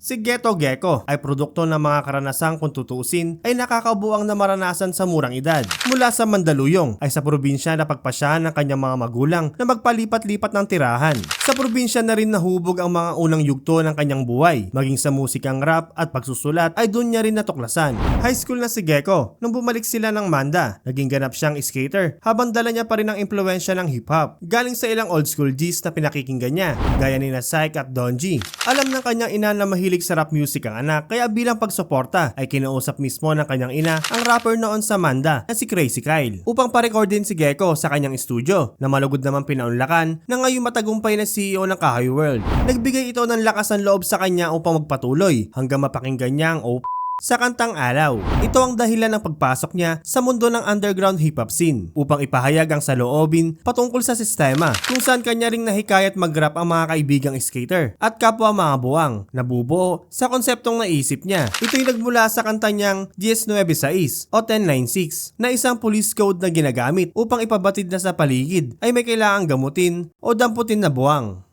Si Geto Gecko ay produkto ng mga karanasang kung tutuusin ay nakakabuang na maranasan sa murang edad. Mula sa Mandaluyong ay sa probinsya na pagpasyahan ng kanyang mga magulang na magpalipat-lipat ng tirahan. Sa probinsya na rin nahubog ang mga unang yugto ng kanyang buhay. Maging sa musikang rap at pagsusulat ay doon niya rin natuklasan. High school na si Gecko nung bumalik sila ng Manda. Naging ganap siyang skater habang dala niya pa rin ang impluensya ng hip-hop. Galing sa ilang old school G's na pinakikinggan niya gaya ni na Syke at Don G. Alam ng kanyang ina na mahilig sa rap music ang anak kaya bilang pagsuporta ay kinausap mismo ng kanyang ina ang rapper noon sa Manda na si Crazy Kyle upang pa-record din si Gecko sa kanyang studio na malugod naman pinaunlakan na ngayon matagumpay na CEO ng Kahoy World. Nagbigay ito ng lakas ng loob sa kanya upang magpatuloy hanggang mapakinggan niya ang OP sa kantang Alaw. Ito ang dahilan ng pagpasok niya sa mundo ng underground hip-hop scene upang ipahayag ang saloobin patungkol sa sistema kung saan kanya ring nahikayat mag-rap ang mga kaibigang skater at kapwa mga buwang nabubuo sa konseptong naisip niya. Ito'y nagmula sa kanta niyang 1096 o 1096 na isang police code na ginagamit upang ipabatid na sa paligid ay may kailangang gamutin o damputin na buwang.